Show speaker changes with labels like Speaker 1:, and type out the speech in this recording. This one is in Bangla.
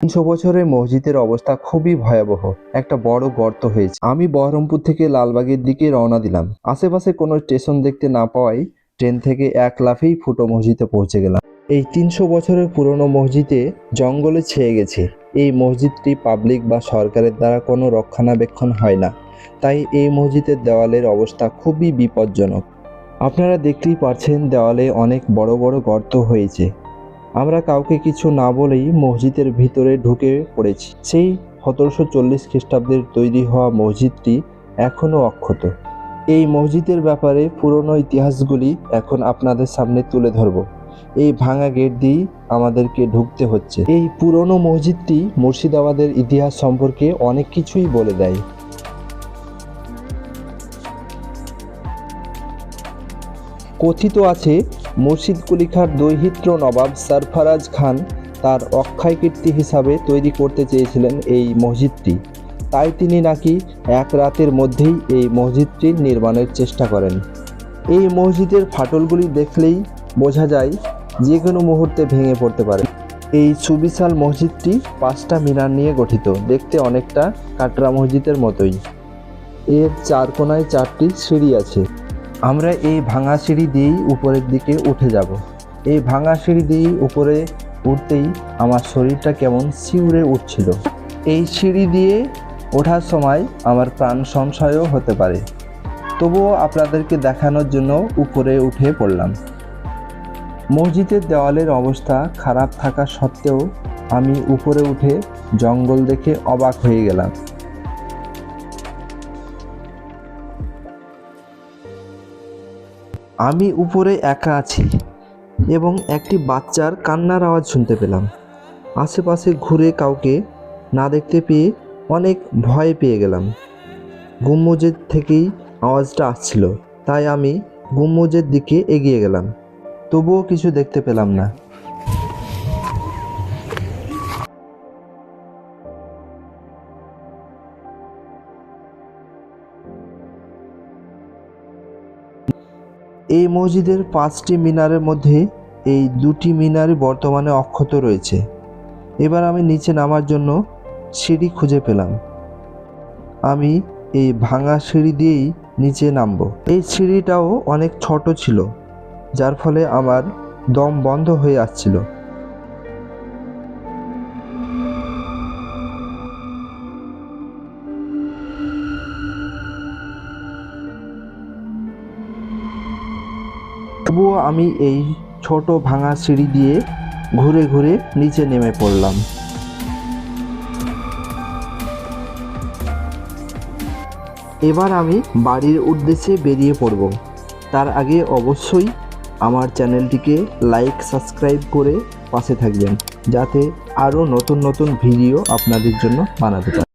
Speaker 1: তিনশো বছরের মসজিদের অবস্থা খুবই ভয়াবহ। একটা বড় গর্ত হয়েছে। আমি বহরমপুর থেকে লালবাগের দিকে রওনা দিলাম। আশেপাশে কোনো স্টেশন দেখতে না পাওয়ায় ট্রেন থেকে এক লাফেই ফুটো মসজিদে পৌঁছে গেলাম। এই তিনশো বছরের পুরনো মসজিদে জঙ্গলে ছেয়ে গেছে। এই মসজিদটি পাবলিক বা সরকারের দ্বারা কোনো রক্ষণাবেক্ষণ হয় না। তাই এই মসজিদের দেওয়ালের অবস্থা খুবই বিপজ্জনক। আপনারা দেখতেই পারছেন দেওয়ালে অনেক বড় বড় গর্ত হয়েছে। আমরা কাউকে কিছু না বলেই মসজিদের ভিতরে ঢুকে পড়েছি। সেই সতেরোশো চল্লিশ খ্রিস্টাব্দের তৈরি হওয়া মসজিদটি এখনও অক্ষত। এই মসজিদের ব্যাপারে পুরনো ইতিহাসগুলি এখন আপনাদের সামনে তুলে ধরব। এই ভাঙা গেট দিয়েই আমাদেরকে ঢুকতে হচ্ছে। এই পুরনো মসজিদটি মুর্শিদাবাদের ইতিহাস সম্পর্কে অনেক কিছুই বলে দেয়। কথিত আছে মুর্শিদ কুলিখার দৈহিত্র নবাব সরফরাজ খান তার অক্ষয় কীর্তি হিসাবে তৈরি করতে চেয়েছিলেন এই মসজিদটি। তাই তিনি নাকি এক রাতের মধ্যেই এই মসজিদটির নির্মাণের চেষ্টা করেন। এই মসজিদের ফাটলগুলি দেখলেই বোঝা যায় যে কোনো মুহূর্তে ভেঙে পড়তে পারে। এই সুবিশাল মসজিদটি পাঁচটা মিনার নিয়ে গঠিত, দেখতে অনেকটা কাটরা মসজিদের মতোই। এর চার কোনায় চারটি সিঁড়ি আছে। আমরা এই ভাঙা সিঁড়ি দিয়েই উপরের দিকে উঠে যাব। এই ভাঙা সিঁড়ি দিয়েই উপরে উঠতেই আমার শরীরটা কেমন শিউরে উঠছিল। এই সিঁড়ি দিয়ে ওঠার সময় আমার প্রাণ সংশয়ও হতে পারে। তবুও আপনাদেরকে দেখানোর জন্য উপরে উঠে পড়লাম। মসজিদের দেওয়ালের অবস্থা খারাপ থাকা সত্ত্বেও আমি উপরে উঠে জঙ্গল দেখে অবাক হয়ে গেলাম। আমি উপরে একা আছি এবং একটি বাচ্চার কান্নার আওয়াজ শুনতে পেলাম। আশেপাশে ঘুরে কাউকে না দেখতে পেয়ে অনেক ভয় পেয়ে গেলাম। গুম্বুজের থেকেই আওয়াজটা আসছিল, তাই আমি গুম্বুজের দিকে এগিয়ে গেলাম। তবুও কিছু দেখতে পেলাম না। এই মসজিদের পাঁচটি মিনারের মধ্যে এই দুটি মিনারই বর্তমানে অক্ষত রয়েছে। এবার আমি নিচে নামার জন্য সিঁড়ি খুঁজে পেলাম। আমি এই ভাঙা সিঁড়ি দিয়েই নিচে নামব। এই সিঁড়িটাও অনেক ছোট ছিল, যার ফলে আমার দম বন্ধ হয়ে আসছিল তবুও আমি এই ছোট ভাঙা সিঁড়ি দিয়ে ঘুরে ঘুরে নিচে নেমে পড়লাম। এবার আমি বাড়ির উদ্দেশ্যে বেরিয়ে পড়ব। তার আগে অবশ্যই আমার চ্যানেলটিকে লাইক, সাবস্ক্রাইব করে পাশে থাকবেন, যাতে আরও নতুন নতুন ভিডিও আপনাদের জন্য বানাতে পারি।